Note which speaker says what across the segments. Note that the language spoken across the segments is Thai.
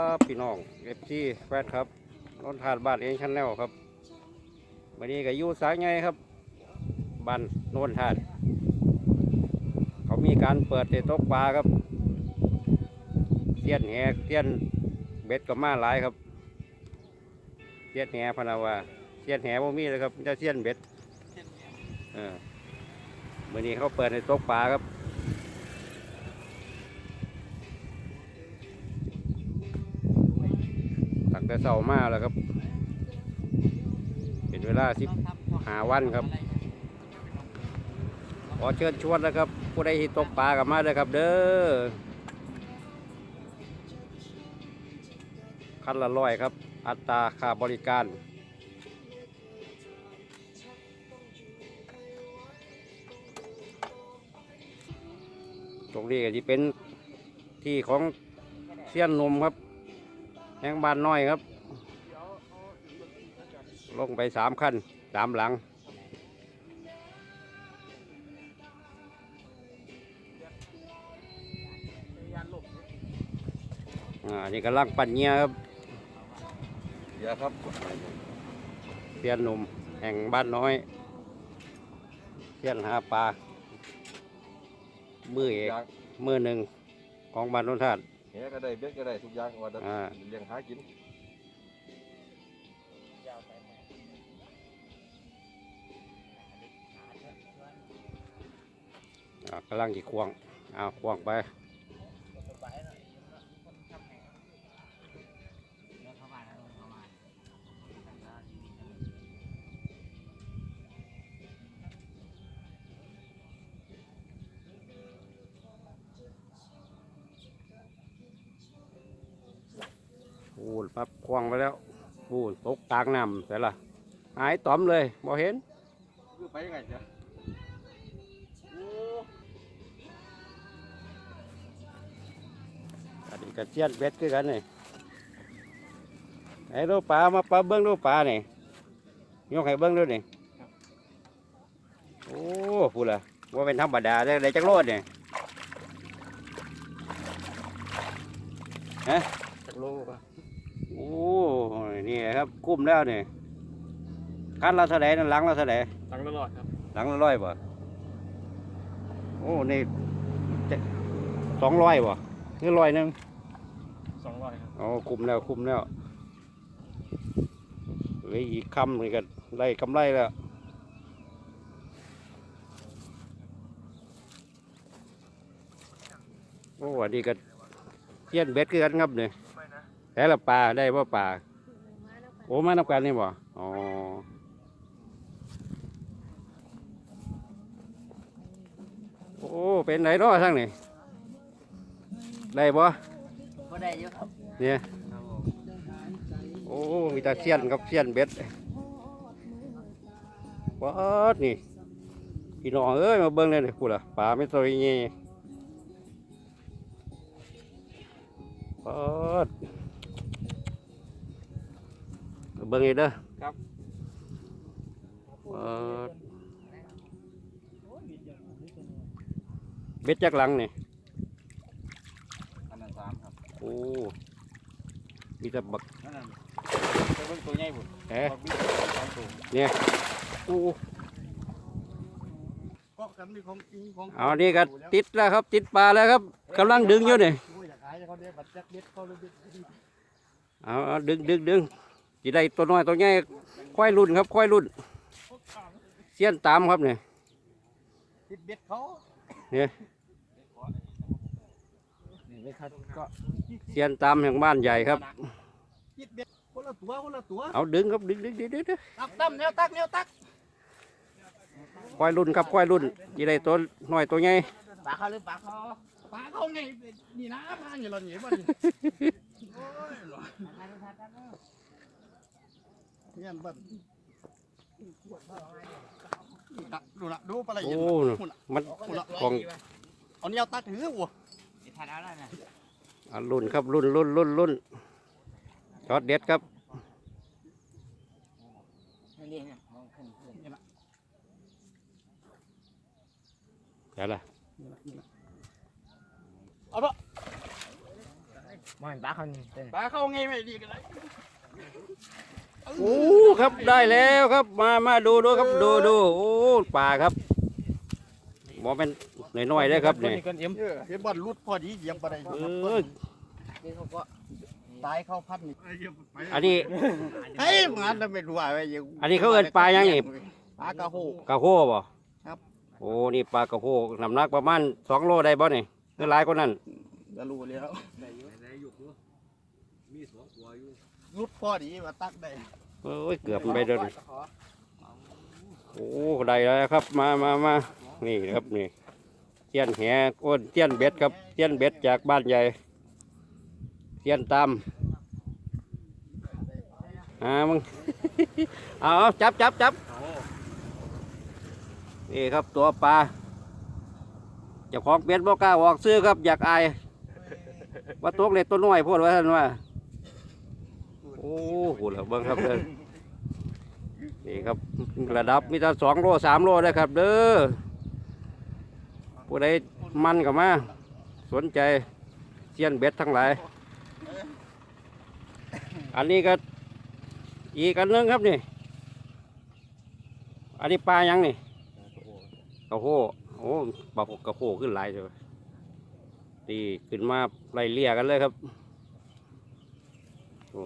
Speaker 1: ครับพี่น้องเอฟซีแฟนครับนนทานบ้านเองชั้นแนวครับวันนี้ก็อยู่สายไงครับบ้านโนนทานเขามีการเปิดเตะตกปลาครับเสี้ยนแหกเสี้ยนเบ็ดก็มาหลายครับเสี้ยนแหพนาวาเสี้ยนแหบ่มีเลยครับมีแต่เสี้ยนเบ็ดเออวันนี้เขาเปิดในตกปลาครับ แต่เสามาแล้วครับ เป็นเวลาสิบหาวันครับ ขอเชิญชวนนะครับ ผู้ใดที่ตกปลากับมาเลยครับ เด้อคันละร้อยครับ อัตราค่าบริการตรงนี้ก็จะเป็นที่ของเสี้ยนนมครับ แห่งบ้านน้อยครับ ลงไปสามขั้นสามหลังอ่านี่กำลังปั่นเงียครับ
Speaker 2: เดี๋ยวครับ
Speaker 1: เสียนหนุ่มแห่งบ้านน้อยเสียนหาปลามือเอก
Speaker 2: อย่าง
Speaker 1: มือหนึ่งของบ้านโนนทาน
Speaker 2: เหี้ยก็ได้เบ็ดก็ได้ทุกอย่างว่าจะ
Speaker 1: อ่า
Speaker 2: เลี้ยงหากิน
Speaker 1: อ่ากำลังจีควงเอาควงไป ปูนปั๊บควงไปแล้วปูนตกกลางน้ำแต่ละหายตอมเลยบ่เห็น
Speaker 2: คือไปยังไงจ๊ะโอ้
Speaker 1: อันนี้กระเจียนเบ็ดคือกันนี่ไอ้ดูปลามาปลาเบิ้งดูปลานี่ยกให้เบิ้งดูนี่โอ้พูดละว่าเป็นธรรมดาได้ได้จักโลดนี่
Speaker 2: จักโลก็
Speaker 1: โอ้นี่ ครับกุ้มแล้วนี่คันละเท่าไหร่นั่นหลังละเท่าไหร่
Speaker 2: ตังตลอดครับ
Speaker 1: หลังละร้อยบ่โอ้นี่สองร้อยบ่คือร้อยหนึ่ง
Speaker 2: สองร้อยครับ
Speaker 1: อ๋อคุมแล้วคุมแล้วเหลืออีกคำนี่ก็ได้กำไรแล้วโอ้อันนี้ก็เทียนเบ็ดคือกันครับเนี่ยแต่ละปลาได้ว่าปลา โอ้มานับกันนี่บ่อ๋อโอ้เป็นไหนเนาะทั้งนี่ได้บ่
Speaker 3: ก็ได้เยอะครับ
Speaker 1: เนี่ยโอ้มีแตาเสียนกับเสียนเบ็ดว้าดนี่พี่น้องเอ้ยมาเบิ่งเลยนี่พูดละปลาไม่ตัวใหญ่ว้าดมา เบิ่งอีกเด้อ
Speaker 2: ครับ
Speaker 1: ว้าดเบ็ดจักหลังนี่
Speaker 2: อันนั้นสามครับ
Speaker 1: โอ้มีแต่บัก
Speaker 2: นั่นน่ะไปเบิ่งตัวใหญ่บุญ
Speaker 1: เอ๊ะ
Speaker 2: บักบิ๊กสองตัว
Speaker 1: เนี่ยโอ้
Speaker 2: ก็กันมีของจริงของ
Speaker 1: เอานี่ก็ติดแล้วครับ ติดปลาแล้วครับกำลังดึงอยู่นี่
Speaker 2: โอ้ยอยากขายเขาได้บัตรแจ็คเบ็ดเขาเลยเบ็ด
Speaker 1: เอาเอาดึงดึงดึง จีได้ตัวน้อยตัวใหญ่ค่อยรุ่นครับค่อยรุ่นเสี้ยนตามครับเนี่ย
Speaker 2: ติดเบ็ดเขา
Speaker 1: เนี่ย
Speaker 2: นี่เลยครับก็
Speaker 1: เสี้ยนตามแห่งบ้านใหญ่ครับ
Speaker 2: ติดเบ็ดคนละตัวคนละตัว
Speaker 1: เอาดึงครับดึงดึงดึงดึงดึง
Speaker 2: ตักตั้มแนวตักแนวตัก
Speaker 1: ค่อยรุ่นครับค่อยรุ่นจีได้ตัวน้อยตัวใหญ่
Speaker 2: ปลาเขาหรือปลาเขาปลาเขาไงนี่นะปลาอย่างเราเนี่ยบ่นี่โอ้ยหรอ เนี่ยแบบดูละดูปลาไหล
Speaker 1: โอ้มันของ
Speaker 2: เอาเนี่ยตัดถือวัว
Speaker 3: ทานเอาแล้วนะ
Speaker 1: อะรุ่นครับรุ่นรุ่นรุ่นรุ่นช็อตเด็ดครับ
Speaker 3: นี่นะมองขึ้นขึ้น
Speaker 1: เดี๋ยวละ
Speaker 2: เอาละ
Speaker 3: มันปลาเขาเต้น
Speaker 2: ปลาเข้าไงไม่ดีกันเลย
Speaker 1: โอ้ครับได้แล้วครับมามาดูดูครับดูดูโอ้ปลาครับบอเป็นน้อยๆได้อครับนี่
Speaker 2: เออเห็นบอลรุดพอดีเหยียบอะไร
Speaker 1: เออ
Speaker 3: นี่เขาก็
Speaker 2: ตายเข้าพัดนี่
Speaker 1: อันนี้
Speaker 2: เฮ้ยมันจะไม่รู้อะไรยัง
Speaker 1: อันนี้เขาเอิ้นปลายังนี่
Speaker 2: ปลากระโหก
Speaker 1: กระโฮบ่
Speaker 2: ครับ
Speaker 1: โอ้นี่ปลากระโฮน้ำหนักประมาณสองโลได้บ่นี่หรือหลายกว่านั้น
Speaker 2: จะรู้แล้ว รุดพอดีมาตักได้
Speaker 1: โอ้ยเกือบไปเดินโอ้ได้แล้วครับ มามามานี่ครับนี่เทียนแหอ้นเทียนเบ็ดครับเทียนเบ็ดจากบ้านใหญ่เทียนตามอ่ามึงเอาเอาจับจับจับนี่ครับตัวปลาเจ้าของเบ็ดบ่กล้าออกซื้อครับอยากอายว่าตัวเล็กตัวน้อยพูดว่าท่านว่าโอ้โหเหลือเบิ้งครับเด้อนี่ครับระดับมีแต่สองโลสามโลได้ครับ เด้อผู้ใดมันกับมาสนใจเซียนเบ็ดทั้งหลาย อันนี้ก็อีกอันนึงครับนี่ อันนี้ปลายังนี่กระโหโอ้ปลากระโหขึ้นหลายเลยตีขึ้นมาไล่เลี่ยกันเลยครับโอ้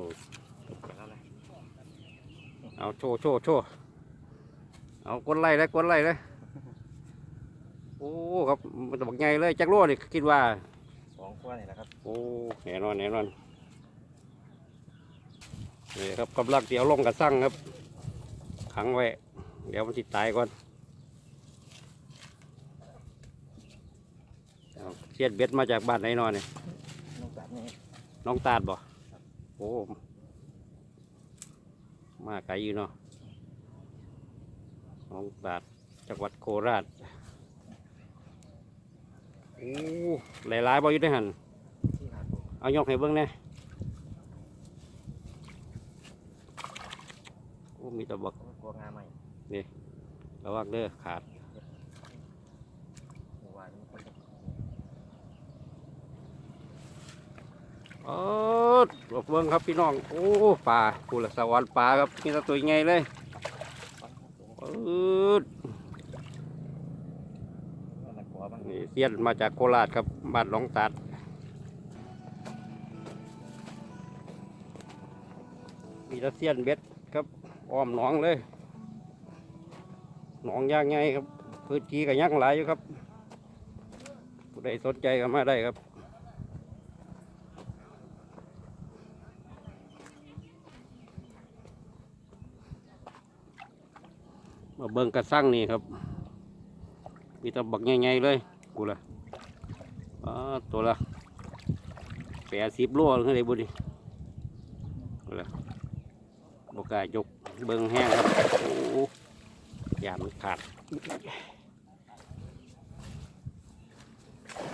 Speaker 1: เอาโชว์โชว์โชว์เอากดไล่เลยกดไล่เลยโอ้ครับมันตกไงเลยจักรโลนี่คิดว่า
Speaker 3: สองขั้วนี่แหละครับ
Speaker 1: โอ้แน่นอนแน่นอนนี่ครับกำลังเดี๋ยวลงกระสั่งครับ ขังไว้เดี๋ยวมันติตายก่อนเอาเสียดเบ็ดมาจากบ้านไหนนอนเนี่ย
Speaker 3: นกแบบนี้
Speaker 1: น้องตาดบ่โอ้ มาไกลอยู่เนาะน้องตาดจังหวัดโคราชโอ้หลายๆบ่อยู่ได้หัน
Speaker 3: ที่หาด
Speaker 1: เอายกให้เบิ่งแหน่โอ้มีแตะบัก
Speaker 3: กลัวงาใหม่
Speaker 1: ระวังเด้อขาด
Speaker 3: หมู่ บ้านมันคนจะ
Speaker 1: เออบอกเบิ่งครับพี่น้อง โอ้ปลาปูละสวรรค์ปลาครับมีตัวใหญ่เลย
Speaker 3: ฟันของตัว
Speaker 1: ปืด
Speaker 3: นี่
Speaker 1: เสียนมาจากโคราชครับบ้านหนองตัดมีตะเสียนเบ็ดครับอ้อมหนองเลย หนองยางไงครับพื้นที่ก็ยังหลายอยู่ครับผู้ใดสนใจก็มาได้ครับ เบิ่งกระสั่งนี่ครับ มีตะบักใหญ่ๆเลยกูละอ่าตัวละแปดสิบโลขึ้นเลยบุดิกูละบกายกเบิ่งแห้งครับโอ้ยามันขาด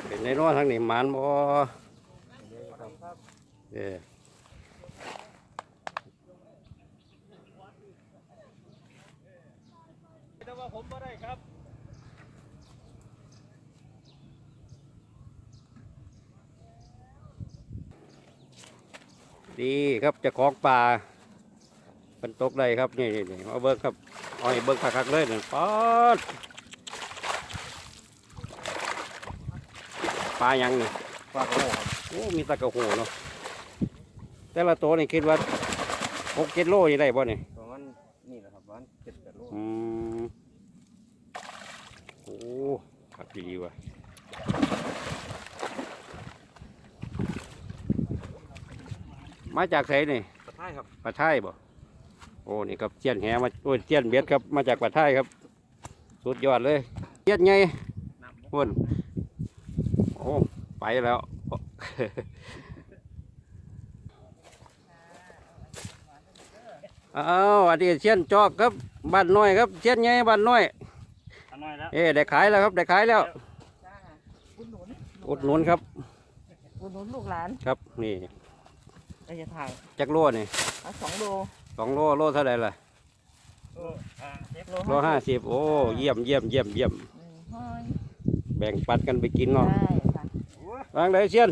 Speaker 1: เป็นในน้อทางนี้มันบ่เออ ดีครับเจะของป่าเป็นตกได้ครับนี่นี่นี่เอาเบิ้งครับเอาให้เบิ้งคักๆเลยนี่ป๊อดปลายังนี่
Speaker 3: ปลากระโหครับ
Speaker 1: โอ้มีตะกะโหเนาะแต่ละตัวนี่คิดว่าหกเจ็ดโลนี่ได้ป่ะนี่
Speaker 3: ประมาณนี่แหละครับประมาณเจ็ดแปดโล
Speaker 1: อืมโอ้ ขับดีว่ะมาจากไสนี่
Speaker 3: กระท้ายครับ
Speaker 1: ปลาไทยบ่โอ้นี่ครับเจียนแหมาโอ้ยเจียนเบ็ดครับมาจากปลาไทยครับ สุดยอดเลยเจียนไง
Speaker 3: น้ำ
Speaker 1: พุ่นโอ้ไปแล้วอ้าวอันนี้เชียนจอกครับบ้านน้อยครับเชียนใหญ่บ้านน้อย
Speaker 2: อันน้อย แล้ว
Speaker 1: เอ๊ได้ขายแล้วครับได้ขายแล้ว
Speaker 3: อุดหนุน
Speaker 1: อุดหนุนครับ
Speaker 3: อุดหนุนลูกหลาน
Speaker 1: ครับนี่
Speaker 3: ไอ้จะถ่าย
Speaker 1: จักโลนี่
Speaker 3: เอาสองโล
Speaker 1: สองโลโลเท่าไหร่ล่ะ
Speaker 3: โล
Speaker 1: โลห้าสิบโอ้เยี่ยมเยี่ยมเยี่ยมเยี่ยม
Speaker 3: หนึ่งห้อย
Speaker 1: แบ่งปันกันไปกินเนาะ
Speaker 3: ได้ค่ะ
Speaker 1: วางไหนเชียน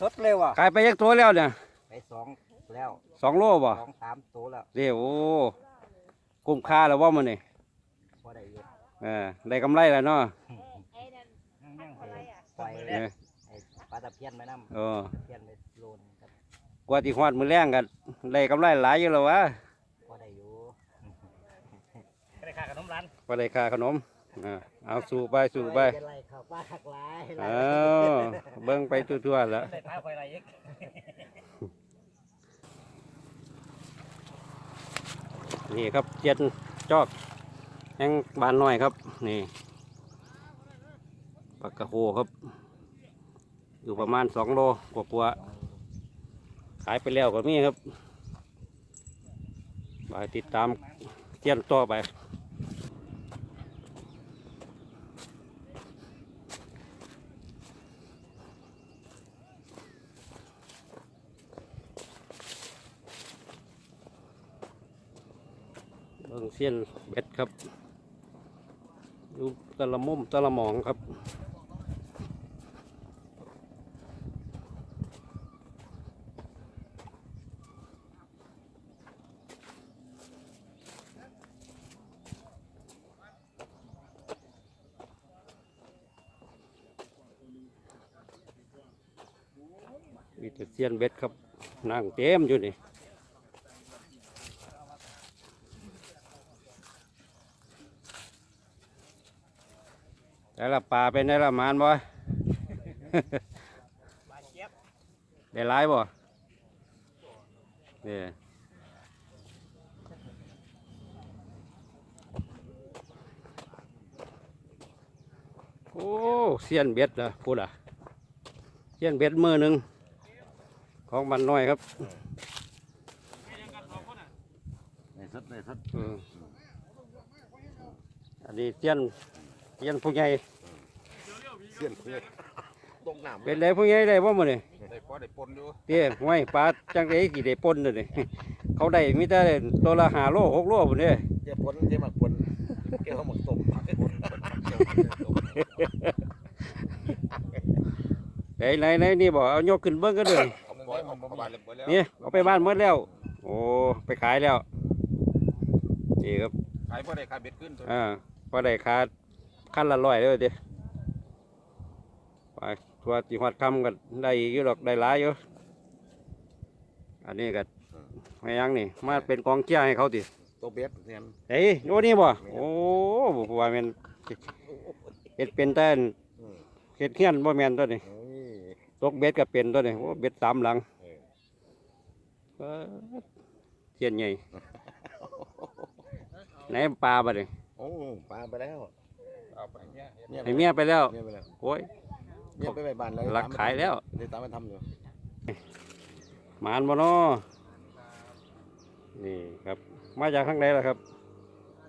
Speaker 4: สดเลยว่ะ
Speaker 1: ขายไปยักตัวแล้วเนี่ย
Speaker 4: ไปสองแล้ว
Speaker 1: สองโลบ่
Speaker 4: สองสามตัวแล้ว
Speaker 1: เดี๋ยวโอ้คุ้มค่าแล้วว่ามันนี่
Speaker 4: พอได้อยู่
Speaker 1: เออได้กำไรแล้วเนาะ
Speaker 4: ปล่อย
Speaker 1: เออ
Speaker 4: ไอ้ปลาตะเพียนไปน้ำ
Speaker 1: เออ
Speaker 4: เพียนไปโลนครับ
Speaker 1: กว่าที่ฮอดมือแรงกันได้กำไรหลายอยู่แล้ววะ
Speaker 4: พอได้อยู่
Speaker 2: ได้ค่าขนมร้าน
Speaker 1: ก็ได้ค่าขนมอ่าเอาสู่ไปสู่ไป
Speaker 4: เป็นไรครับป้าหักหลาย
Speaker 1: เอาเบิ่งไปทั่วๆแล้ว
Speaker 2: ได้ท้าไฟอะไรอีก
Speaker 1: นี่ครับเจ็ดจอก แห้งบานน้อยครับ นี่ปลากระโหครับ อยู่ประมาณสองโลกว่าๆขายไปแล้วก็มีครับไปติดตามเจียนต่อไปเบิ่งเส้นเบ็ดครับ ดูแตะละมุมตะละหมองครับมีแต่เสียนเบ็ดครับนั่งเต็มอยู่นี่ แต่ละปลาเป็นได้ละหมานบ่ได้หลายบ่นี่โอ้เสียนเบ็ดนะพูดอะเสียนเบ็ดมือหนึ่งของมันน้อยครับ
Speaker 4: ในสดในสด
Speaker 1: อืมอันนี้เสียน เสียนผู้ใหญ่
Speaker 2: เสียนเพื่อตกน้ำ
Speaker 1: เป็นไรผู้ใหญ่ได้บ่มื้อนี่
Speaker 2: ได้พอได้ปนอยู่
Speaker 1: เตี้ยห้วยปลาจังไดกี่ได้ปนเลยนี่เขาได้มีแต่ตัวละห้าโลหกโลพุ่นเด้
Speaker 2: เจ้าปนเจ้าหมักปนเกี่ยวหมักต้มหมักปนเกี่ยวหมักต้ม
Speaker 1: ไหนไหนไหนนี่บ่เอายกขึ้นเบิ่งกันเลย
Speaker 2: เอาปล่อยเอาปลาเลยหมดแล้ว
Speaker 1: นี่เอาไปบ้านหมดแล้ว โอ้ไปขายแล้วนี่ครับ
Speaker 2: ขายพอได้ขายเบ็ดขึ้นตัว
Speaker 1: อ่าพอได้ค่า คันละร้อยเลยเด้ไปทัวจิฮอดคำกันได้อีกอยู่ดอกได้หลายอยู่อันนี้ก็ไม่ยังนี่ มาเป็นกองเชียร์ให้เขาติ
Speaker 2: ตัวเบ็ดเนี่ย
Speaker 1: เฮ้ยโอ้นี่บ่โอ้บ่ว่าแม่นเฮ็ดเป็นแต่เฮ็ดเฮียนบ่แม่นตัวนี้ตกเบ็ดก็เป็นตัวนี้โอ้เบ็ดสามหลังเออเทียนใหญ่ไหนปลาบ่นี่
Speaker 2: โอ้ปลาไปแล้ว เอาไปเนี่ย
Speaker 1: ให้เมียไปแล้ว
Speaker 2: เนี่ยไปแล้ว
Speaker 1: โอ้ย
Speaker 2: เนี่ยไปไปบ้านแล้ว
Speaker 1: หลักขายแล้ว
Speaker 2: เดี๋ยวตามไปทำอยู่
Speaker 1: หมานบ่น้อนี่ครับ มาจากข้างใดล่ะครับ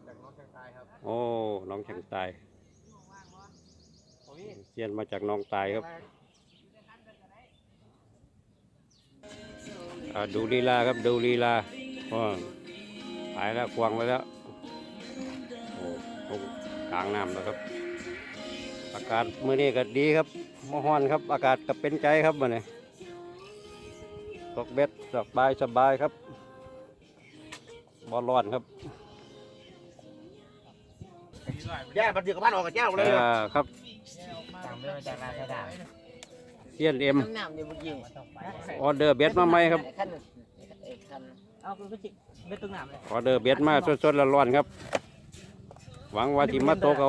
Speaker 2: จากน้องชายตายครับ
Speaker 1: โอ้ น้องช่างตายเซียนมาจากน้องตายครับอ่าดูลีลาครับ ดูลีลาอ๋อหายแล้วควงไว้แล้ว โอ้ตรง กลางน้ำแล้วครับ อากาศมื้อนี้ก็ดีครับมอฮ้อนครับ อากาศก็เป็นใจครับมื้อนี้ตกเบ็ดสบายสบายครับบ่ร้อนครับ
Speaker 2: แย่มันเดือดกับบ้านออกกับเจ้าเลย
Speaker 1: อ่าครับ
Speaker 3: ตามเรื่องจากราชดา
Speaker 1: เซียนเอ็ม
Speaker 3: น้ำน้ำอยู่เมื่อกี้
Speaker 1: ออเดอร์เบ็ดมาไหมครับ
Speaker 3: ขั้นเอกขั้นเอาคุณก็จิเบ็ดตุ้งน้ำเลย
Speaker 1: ออเดอร์เบ็ดมาสดๆร้อนๆครับ หวังว่าที่มาโตกเอา